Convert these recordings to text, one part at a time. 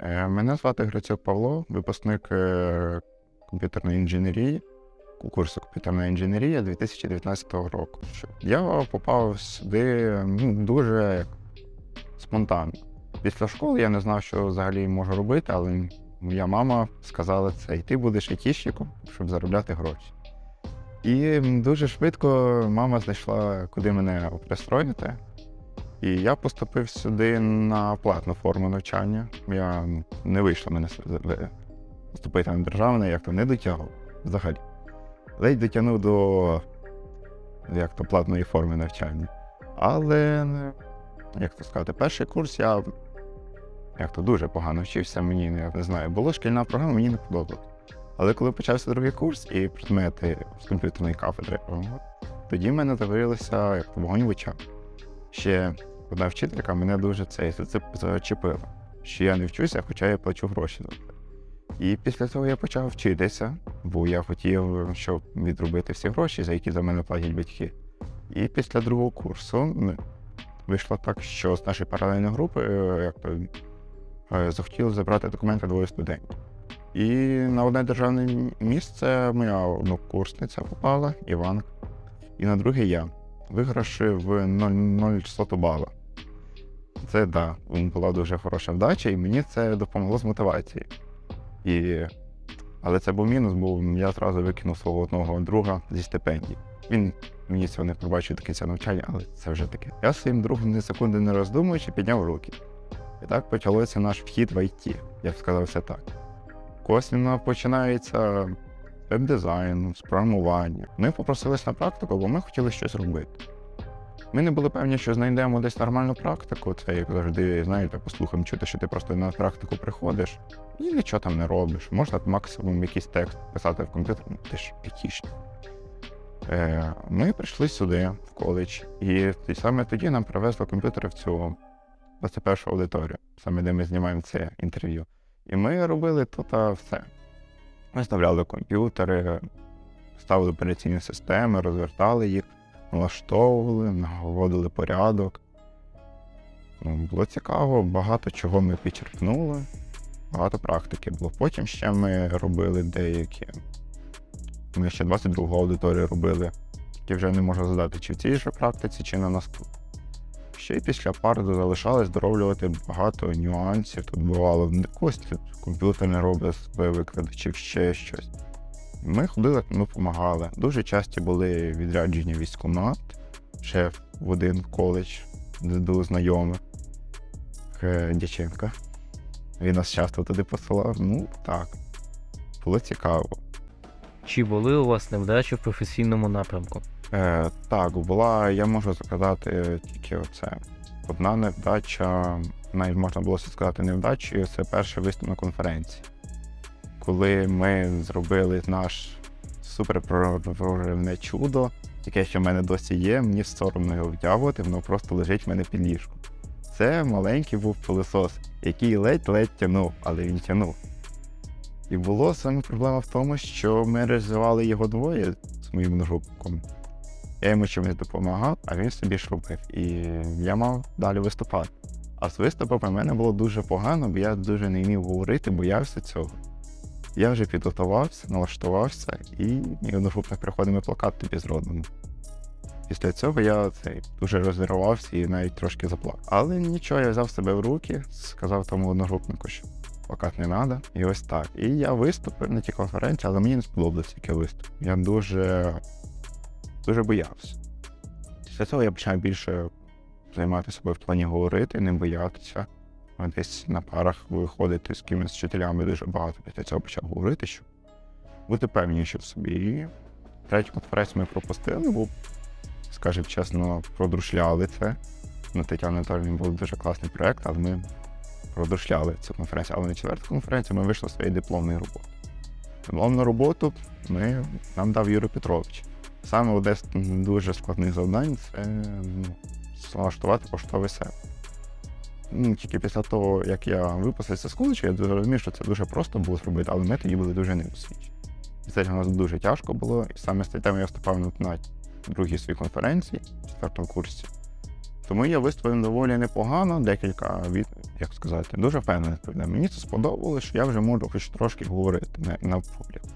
Е, Мене звати Грицюк Павло, випускник е, комп'ютерної інженерії, курсу комп'ютерна інженерія 2019 року. Я попав сюди ну, дуже спонтанно. Після школи я не знав, що взагалі можу робити, але моя мама сказала це, і ти будеш айтішником, щоб заробляти гроші. І дуже швидко мама знайшла, куди мене пристроїти. І я поступив сюди на платну форму навчання. Я не вийшло мене с- в- поступити на державне, як то не дотягав взагалі. Ледь дотягнув до як то, платної форми навчання. Але, як то сказати, перший курс я як то дуже погано вчився, мені я не знаю, була шкільна програма, мені не подобалось. Але коли почався другий курс і предмети з комп'ютерної кафедри, тоді в мене з'явилося як вогонь в очах. Ще одна вчителька мене дуже це, зачепила, що я не вчуся, хоча я плачу гроші. І після цього я почав вчитися, бо я хотів, щоб відробити всі гроші, за які за мене платять батьки. І після другого курсу вийшло так, що з нашої паралельної групи е, як то, е, захотіли забрати документи двоє студентів. І на одне державне місце моя однокурсниця попала, Іванка, і на друге я вигравши в 0,0 бала. Це да, була дуже хороша вдача, і мені це допомогло з мотивацією. І... Але це був мінус, бо я одразу викинув свого одного друга зі стипендії. Він мені цього не побачив до кінця навчання, але це вже таке. Я своїм другом ні секунди не роздумуючи, підняв руки. І так почалося наш вхід в IT, я б сказав все так. Косвіно починається веб-дизайн, з програмування. Ми попросились на практику, бо ми хотіли щось робити. Ми не були певні, що знайдемо десь нормальну практику. Це як завжди, знаєте, по слухам чути, що ти просто на практику приходиш і нічого там не робиш. Можна максимум якийсь текст писати в комп'ютер, ну, ти ж айтішник. Е, ми прийшли сюди, в коледж, і саме тоді нам привезли комп'ютери в цю 21 аудиторію, саме де ми знімаємо це інтерв'ю. І ми робили тут все. Ми вставляли комп'ютери, ставили операційні системи, розвертали їх, налаштовували, наводили порядок. Ну, було цікаво, багато чого ми підчеркнули, багато практики було. Потім ще ми робили деякі. Ми ще 22 аудиторію робили, які вже не можу згадати, чи в цій же практиці, чи на наступній. Ще й після пар залишалось дороблювати багато нюансів. Тут бувало якось тут комп'ютер не робить себе викладачів, ще щось. Ми ходили, ми допомагали. Дуже часті були відрядження військкомат, ще в один коледж, де до знайомих е. Він нас часто туди посилав. Ну так, було цікаво. Чи були у вас невдачі в професійному напрямку? Е, так, була, я можу сказати тільки оце. Одна невдача, навіть можна було сказати невдачею, це перший виступ на конференції. Коли ми зробили наш суперпроривне чудо, яке ще в мене досі є, мені соромно його втягувати, воно просто лежить в мене під ліжком. Це маленький був пилосос, який ледь-ледь тянув, але він тянув. І було саме проблема в тому, що ми розвивали його двоє з моїм одногрупником. Я йому чимось допомагав, а він собі ж робив. І я мав далі виступати. А з виступами мене було дуже погано, бо я дуже не вмів говорити, боявся цього. Я вже підготувався, налаштувався, і мій одногрупник приходить, ми плакат тобі зробимо. Після цього я цей, дуже рознервувався і навіть трошки заплакав. Але нічого, я взяв себе в руки, сказав тому одногрупнику, що плакат не треба. І ось так. І я виступив на тій конференції, але мені не сподобалося, як я виступ. Я дуже дуже боявся. Після цього я почав більше займатися собою в плані говорити, не боятися. Десь на парах виходити з кимось з вчителями дуже багато. Після цього почав говорити, щоб бути певніше в собі. І третю конференцію ми пропустили, бо, скажімо чесно, продрушляли це. На Тетяні Анатоліївні був дуже класний проєкт, але ми продрушляли цю конференцію. Але на четверту конференцію ми вийшли з своєї дипломної роботи. Дипломну роботу ми, нам дав Юрій Петрович. Саме одне з дуже складних завдань це ну, налаштувати поштовий сервер. Ну, тільки після того, як я випустився з коледжу, я зрозумів, що це дуже просто було зробити, але ми тоді були дуже неосвічені. І це для нас дуже тяжко було, і саме з темою я вступав на, другій своїй конференції в четвертому курсі. Тому я виставив доволі непогано, декілька від, як сказати, дуже відповідав. Мені це сподобалось, що я вже можу хоч трошки говорити на, на публіку.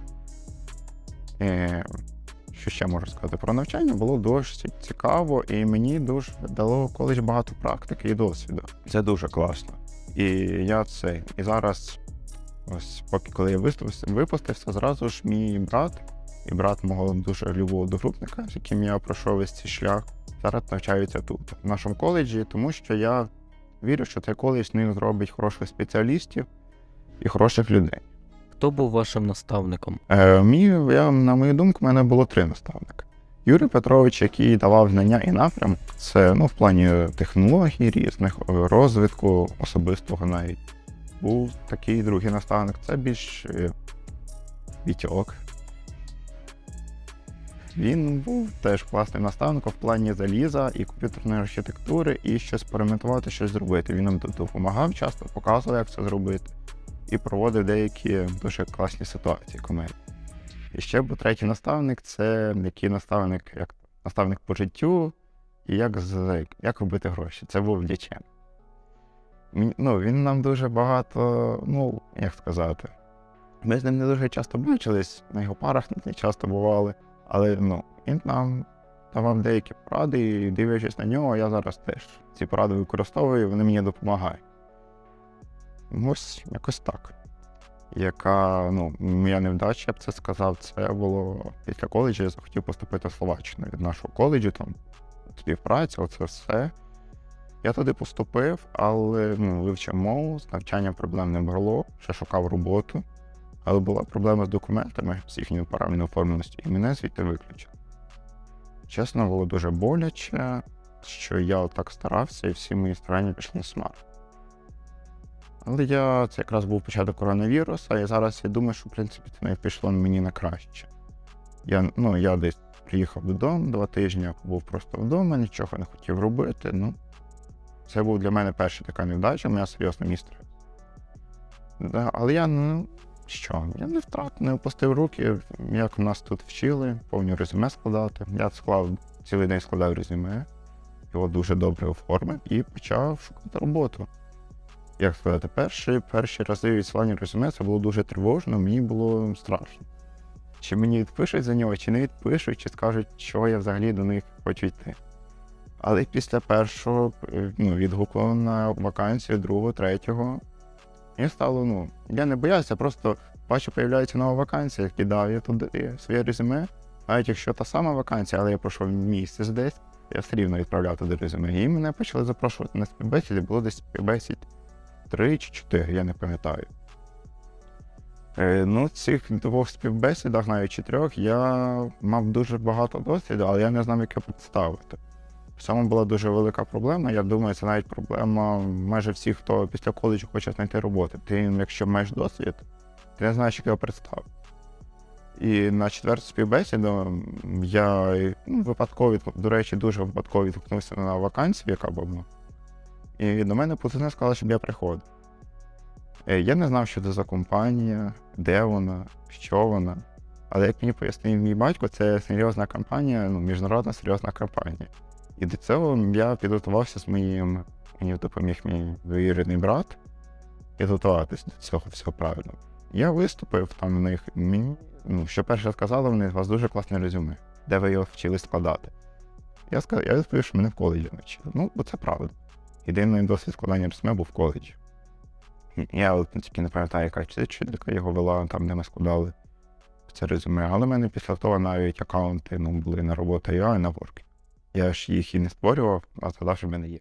Що ще можу сказати? Про навчання було дуже цікаво, і мені дуже дало колись багато практики і досвіду. Це дуже класно. І я це. І зараз, ось поки коли я випустився, зразу ж мій брат і брат мого дуже любого одногрупника, з яким я пройшов весь цей шлях, зараз навчаються тут, в нашому коледжі, тому що я вірю, що цей коледж з них зробить хороших спеціалістів і хороших людей. Хто був вашим наставником? Е, мій, я, на мою думку, в мене було три наставника. Юрій Петрович, який давав знання і напрям, це ну, в плані технологій різних, е, розвитку особистого навіть. Був такий другий наставник, це більш е, Вітьок. Він був теж класним наставником в плані заліза і комп'ютерної архітектури, і щось перемонтувати, щось зробити. Він нам допомагав, часто показував, як це зробити, і проводив деякі дуже класні ситуації комедії. І ще був третій наставник це який наставник, як наставник по життю, і як, як робити гроші. Це був дячен. Ну, він нам дуже багато, ну, як сказати, ми з ним не дуже часто бачились, на його парах не часто бували, але ну, він нам давав деякі поради, і дивлячись на нього, я зараз теж ці поради використовую, вони мені допомагають. Ось якось так. Яка, ну, моя невдача, я б це сказав, це було після коледжу, я захотів поступити в Словаччину від нашого коледжу, там співпраця, оце все. Я туди поступив, але ну, вивчив мову, з навчанням проблем не було, ще шукав роботу, але була проблема з документами, з їхньою правильною оформленістю, і мене звідти виключили. Чесно, було дуже боляче, що я отак старався, і всі мої старання пішли на смарт. Але я це якраз був початок коронавіруса, і зараз я думаю, що в принципі це не пішло мені на краще. Я, ну, я десь приїхав додому два тижні, був просто вдома, нічого не хотів робити. Ну, це був для мене перша така невдача, моя серйозна містер. Да, але я, ну, що, я не втратив, не опустив руки, як нас тут вчили, повні резюме складати. Я склав цілий день складав резюме, його дуже добре оформив і почав шукати роботу. Як сказати, перші, перші рази відсилання резюме це було дуже тривожно, мені було страшно. Чи мені відпишуть за нього, чи не відпишуть, чи скажуть, що я взагалі до них хочу йти. Але після першого е, ну, відгуку на вакансію, другого, третього, мені стало, ну, я не боявся, просто бачу, появляється нова вакансія, кидав я туди своє резюме. Навіть якщо та сама вакансія, але я пройшов місяць десь, я все рівно відправляв туди резюме. І мене почали запрошувати на співбесіди, було десь співбесід три чи чотири, я не пам'ятаю. Е, ну, в цих двох співбесідах, навіть чи трьох, я мав дуже багато досвіду, але я не знав, як його представити. Цьому була дуже велика проблема. Я думаю, це навіть проблема майже всіх, хто після коледжу хоче знайти роботу. Ти, якщо маєш досвід, ти не знаєш, як його представити. І на четверту співбесіду я ну, випадково, до речі, дуже випадково відгукнувся на вакансію, яка була. І до мене пацани сказали, щоб я приходив. Е, Я не знав, що це за компанія, де вона, що вона. Але як мені пояснив мій батько, це серйозна компанія, ну, міжнародна серйозна компанія. І до цього я підготувався з моїм, мені допоміг мій двоюрідний брат підготуватись до цього всього правильно. Я виступив там в них. Мені, ну, що перше сказали, вони у вас дуже класне резюме, де ви його вчили складати. Я сказав, я відповів, що мене в коледжі навчили. Ну, бо це правда. Єдиний досвід складання резюме був в коледжі. Я тільки не пам'ятаю, яка вчителька його вела, там, де ми складали це резюме. Але в мене після того навіть аккаунти ну, були на роботу і на Work. Я ж їх і не створював, а згадав, що в мене є.